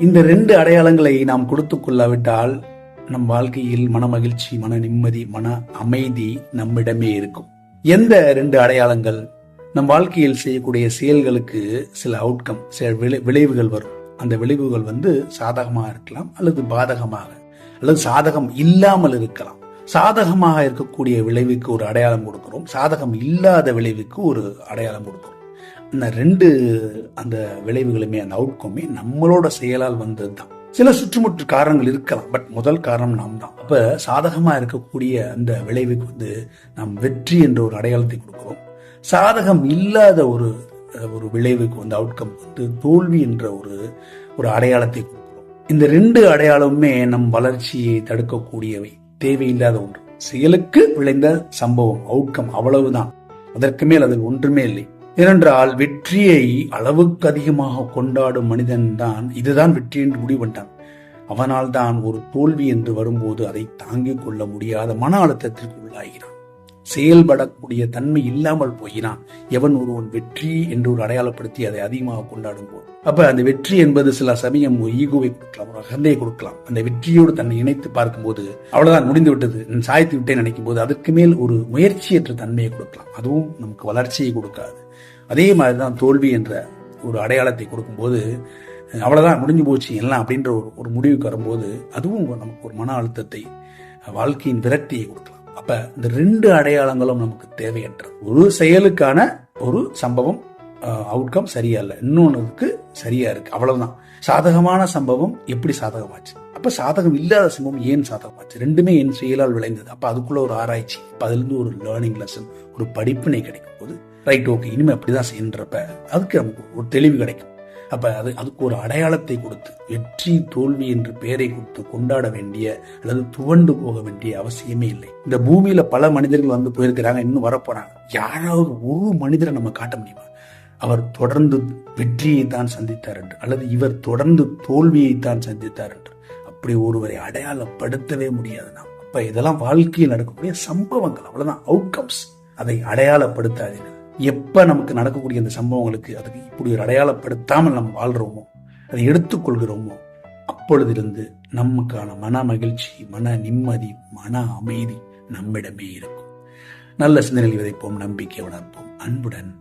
இந்த ரெண்டு அடையாளங்களை நாம் கொடுத்து கொள்ளாவிட்டால் நம் வாழ்க்கையில் மன மகிழ்ச்சி மன நிம்மதி மன அமைதி நம்மிடமே இருக்கும். எந்த ரெண்டு அடையாளங்கள்? நம் வாழ்க்கையில் செய்யக்கூடிய செயல்களுக்கு சில அவுட்கம் சில விளை- விளைவுகள் வரும். அந்த விளைவுகள் வந்து சாதகமாக இருக்கலாம் அல்லது பாதகமாக அல்லது சாதகம் இல்லாமல் இருக்கலாம். சாதகமாக இருக்கக்கூடிய விளைவுக்கு ஒரு அடையாளம் கொடுக்கிறோம். சாதகம் இல்லாத விளைவுக்கு ஒரு அடையாளம் கொடுக்கிறோம். அந்த ரெண்டு அந்த விளைவுகளுமே அந்த அவுட்கமே நம்மளோட செயலால் வந்தது தான் சில சுற்றுமுற்று காரணங்கள் இருக்கலாம் பட் முதல் காரணம் நாம் தான் அப்ப சாதகமா இருக்கக்கூடிய அந்த விளைவுக்கு வந்து நாம் வெற்றி என்ற ஒரு அடையாளத்தை கொடுக்கிறோம். சாதகம் இல்லாத ஒரு ஒரு விளைவுக்கு வந்து அவுட்கம் வந்து தோல்வி என்ற ஒரு ஒரு அடையாளத்தை இந்த ரெண்டு அடையாளமுமே நம் வளர்ச்சியை தடுக்கக்கூடியவை. தேவையில்லாத ஒன்று. செயலுக்கு விளைந்த சம்பவம் அவுட்கம் அவ்வளவுதான். அதற்கு மேல் அதில் ஒன்றுமே இல்லை. ஏனென்றால் வெற்றியை அளவுக்கு அதிகமாக கொண்டாடும் மனிதன் தான் இதுதான் வெற்றி என்று முடிவு பண்ணிட்டான். அவனால் தான் ஒரு தோல்வி என்று வரும்போது அதை தாங்கிக் கொள்ள முடியாத மன அழுத்தத்திற்கு உள்ளாகிறான் செயல்படக்கூடிய தன்மை இல்லாமல் போகிறான் எவன் ஒருவன் வெற்றி என்று ஒரு அடையாளப்படுத்தி அதை அதிகமாக கொண்டாடும் போது அப்ப அந்த வெற்றி என்பது சில சமயம் ஒரு ஈகோவை கொடுக்கலாம் ஒரு அகந்தையை கொடுக்கலாம். அந்த வெற்றியோடு தன்னை இணைத்து பார்க்கும்போது அவ்வளவுதான் முடிந்து விட்டது. நான் சாய்த்து விட்டேன் நினைக்கும் போது அதற்கு மேல் ஒரு முயற்சியற்ற தன்மையை கொடுக்கலாம். அதுவும் நமக்கு வளர்ச்சியை கொடுக்காது. அதே மாதிரிதான் தோல்வி என்ற ஒரு அடையாளத்தை கொடுக்கும்போது அவ்வளவுதான் முடிஞ்சு போச்சு எல்லாம் அப்படின்ற ஒரு ஒரு முடிவுக்கு வரும்போது அதுவும் நமக்கு ஒரு மன அழுத்தத்தை வாழ்க்கையின் விரக்தியை கொடுக்கலாம். அப்ப இந்த ரெண்டு அடையாளங்களும் நமக்கு தேவையற்றது ஒரு செயலுக்கான ஒரு சம்பவம் அவுட்கம் சரியா இல்லை. இன்னொன்னுக்கு சரியா இருக்கு. அவ்வளவுதான். சாதகமான சம்பவம் எப்படி சாதகமாச்சு? அப்ப சாதகம் இல்லாத சம்பவம் ஏன் சாதகமாச்சு? ரெண்டுமே என் செயலால் விளைந்தது. அப்ப அதுக்குள்ள ஒரு ஆராய்ச்சி அப்ப அதுலேருந்து ஒரு லேர்னிங் லெசன் ஒரு படிப்பினை கிடைக்கும் போது ரைட் ஓகே இனிமே அப்படிதான் செய்யன்றப்ப அதுக்கு நமக்கு ஒரு தெளிவு கிடைக்கும். அப்ப அது அதுக்கு ஒரு அடையாளத்தை கொடுத்து வெற்றி தோல்வி என்று பெயரை கொடுத்து கொண்டாட வேண்டிய அல்லது துவண்டு போக வேண்டிய அவசியமே இல்லை. இந்த பூமியில பல மனிதர்கள் வந்து போயிருக்கிறாங்க இன்னும் வரப்போறாங்க. யாராவது ஒரு மனிதரை நம்ம காட்ட முடியுமா? அவர் தொடர்ந்து வெற்றியை தான் சந்தித்தார் என்று அல்லது இவர் தொடர்ந்து தோல்வியை தான் சந்தித்தார் என்று. அப்படி ஒருவரை அடையாளப்படுத்தவே முடியாது நாம். அப்ப இதெல்லாம் வாழ்க்கையில் நடக்கக்கூடிய சம்பவங்கள் அவ்வளவுதான். அவுட்கம்ஸ் அதை அடையாளப்படுத்தாதீர்கள். எப்போ நமக்கு நடக்கக்கூடிய அந்த சம்பவங்களுக்கு அதுக்கு இப்படி ஒரு அடையாளப்படுத்தாமல் நம்ம வாழ்கிறோமோ அதை எடுத்துக்கொள்கிறோமோ அப்பொழுதிருந்து நமக்கான மன மகிழ்ச்சி மன நிம்மதி மன அமைதி நம்மிடமே இருக்கும். நல்ல சிந்தனையில் விதைப்போம் நம்பிக்கை வளர்ப்போம் அன்புடன்